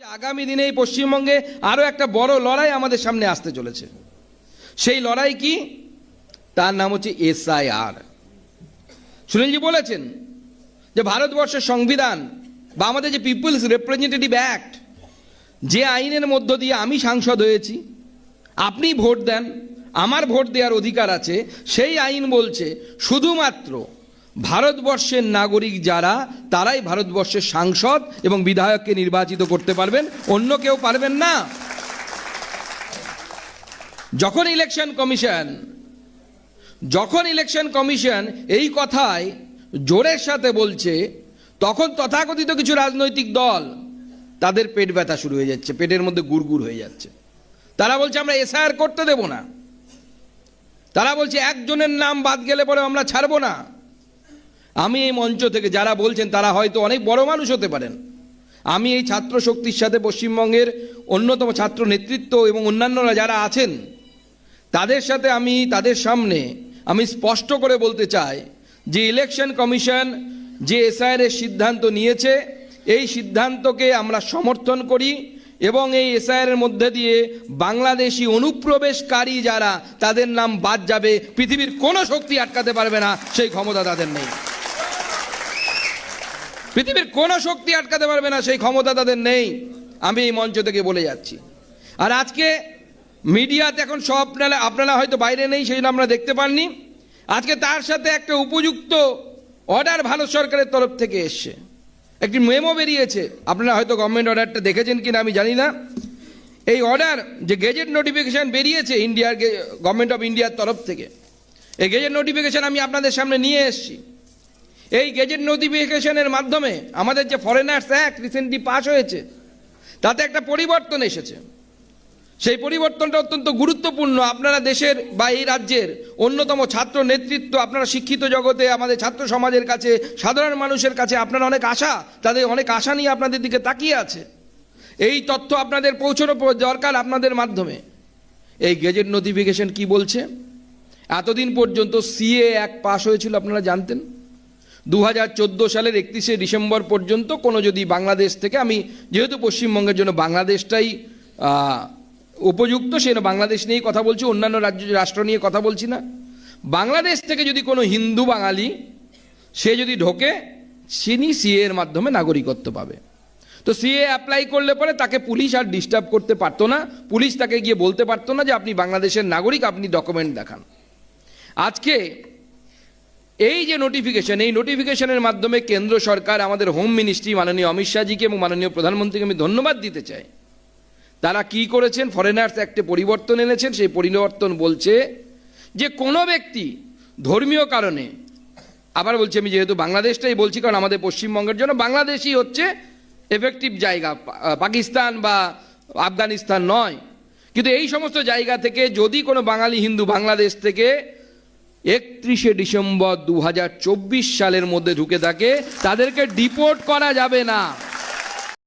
আগামী দিনে এই পশ্চিমবঙ্গে আরও একটা বড় লড়াই আমাদের সামনে আসতে চলেছে। সেই লড়াই কি? তার নাম হচ্ছে এসআইআর সুনীলজি বলেছেন যে ভারতবর্ষের সংবিধান বা আমাদের যে পিপলস রিপ্রেজেন্টেটিভ অ্যাক্ট, যে আইনের মধ্য দিয়ে আমি সাংসদ হয়েছি, আপনি ভোট দেন, আমার ভোট দেওয়ার অধিকার আছে, সেই আইন বলছে শুধুমাত্র ভারতবর্ষের নাগরিক যারা, তারাই ভারতবর্ষের সাংসদ এবং বিধায়ককে নির্বাচিত করতে পারবেন, অন্য কেউ পারবেন না। যখন ইলেকশন কমিশন যখন ইলেকশন কমিশন এই কথায় জোরের সাথে বলছে, তখন তথাকথিত কিছু রাজনৈতিক দল তাদের পেট ব্যথা শুরু হয়ে যাচ্ছে, পেটের মধ্যে গুড়গুড় হয়ে যাচ্ছে। তারা বলছে, আমরা এসআইআর করতে দেব না। তারা বলছে, একজনের নাম বাদ গেলে পরে আমরা ছাড়বো না। আমি এই মঞ্চ থেকে যারা বলছেন, তারা হয়তো অনেক বড় মানুষ হতে পারেন। আমি এই ছাত্র শক্তির সাথে পশ্চিমবঙ্গের অন্যতম ছাত্র নেতৃত্ব এবং অন্যান্যরা যারা আছেন, তাদের সাথে আমি তাদের সামনে আমি স্পষ্ট করে বলতে চাই যে ইলেকশন কমিশন যে এসআইআর এর সিদ্ধান্ত নিয়েছে, এই সিদ্ধান্তকে আমরা সমর্থন করি এবং এই এসআইআর এর মধ্যে দিয়ে বাংলাদেশি অনুপ্রবেশকারী যারা, তাদের নাম বাদ যাবে, পৃথিবীর কোনো শক্তি আটকাতে পারবে না, সেই ক্ষমতা তাদের নেই। পৃথিবীর কোনো শক্তি আটকাতে পারবে না, সেই ক্ষমতা তাদের নেই। আমি এই মঞ্চ থেকে বলে যাচ্ছি। আর আজকে মিডিয়াতে এখন সব আপনারা আপনারা হয়তো বাইরে নেই, সেই আমরা দেখতে পাননি। আজকে তার সাথে একটা উপযুক্ত অর্ডার ভারত সরকারের তরফ থেকে এসছে। একটি মেমো বেরিয়েছে। আপনারা হয়তো গভর্নমেন্ট অর্ডারটা দেখেছেন কিনা আমি জানি না। এই অর্ডার যে গেজেট নোটিফিকেশন বেরিয়েছে ইন্ডিয়ার গভর্নমেন্ট অফ ইন্ডিয়ার তরফ থেকে। এই গেজেট নোটিফিকেশন আমি আপনাদের সামনে নিয়ে এসেছি। এই গেজেট নোটিফিকেশনের মাধ্যমে আমাদের যে ফরেনার্স অ্যাক্ট রিসেন্টলি পাস হয়েছে, তাতে একটা পরিবর্তন এসেছে। সেই পরিবর্তনটা অত্যন্ত গুরুত্বপূর্ণ। আপনারা দেশের বা এই রাজ্যের অন্যতম ছাত্র নেতৃত্ব, আপনারা শিক্ষিত জগতে, আমাদের ছাত্র সমাজের কাছে, সাধারণ মানুষের কাছে আপনারা অনেক আশা, তাদের অনেক আশা নিয়ে আপনাদের দিকে তাকিয়ে আছে। এই তথ্য আপনাদের পৌঁছানো দরকার আপনাদের মাধ্যমে। এই গেজেট নোটিফিকেশন কি বলছে? এতদিন পর্যন্ত সিএ এক পাশ হয়েছিল, আপনারা জানতেন? দু হাজার চোদ্দ সালের একত্রিশে ডিসেম্বর পর্যন্ত কোনো যদি বাংলাদেশ থেকে আমি, যেহেতু পশ্চিমবঙ্গের জন্য বাংলাদেশটাই উপযুক্ত সেজন্য বাংলাদেশ নিয়েই কথা বলছি, অন্যান্য রাজ্য, রাষ্ট্র নিয়ে কথা বলছি না। বাংলাদেশ থেকে যদি কোনো হিন্দু বাঙালি, সে যদি ঢোকে তিনি সিএ এর মাধ্যমে নাগরিকত্ব পাবে। তো সিএ অ্যাপ্লাই করলে পরে তাকে পুলিশ আর ডিস্টার্ব করতে পারতো না, পুলিশ তাকে গিয়ে বলতে পারতো না যে আপনি বাংলাদেশের নাগরিক, আপনি ডকুমেন্ট দেখান। আজকে এই যে নোটিফিকেশন এই নোটিফিকেশনের মাধ্যমে কেন্দ্র সরকার আমাদের হোম মিনিস্ট্রি মাননীয় অমিত শাহজিকে এবং মাননীয় প্রধানমন্ত্রীকে আমি ধন্যবাদ দিতে চাই। তারা কি করেছেন? ফরেনার্স অ্যাক্টে পরিবর্তন এনেছেন। সেই পরিবর্তন বলছে যে কোনো ব্যক্তি ধর্মীয় কারণে, আবার বলছি আমি যেহেতু বাংলাদেশটাই বলছি, কারণ আমাদের পশ্চিমবঙ্গের জন্য বাংলাদেশই হচ্ছে এফেক্টিভ জায়গা। পাকিস্তান বা আফগানিস্তান নয়। কিন্তু এই সমস্ত জায়গা থেকে যদি কোনো বাঙালি হিন্দু বাংলাদেশ থেকে একত্রিশে ডিসেম্বর দু হাজার চব্বিশ সালের মধ্যে ঢুকে থাকে তাদেরকে ডিপোর্ট করা যাবে না।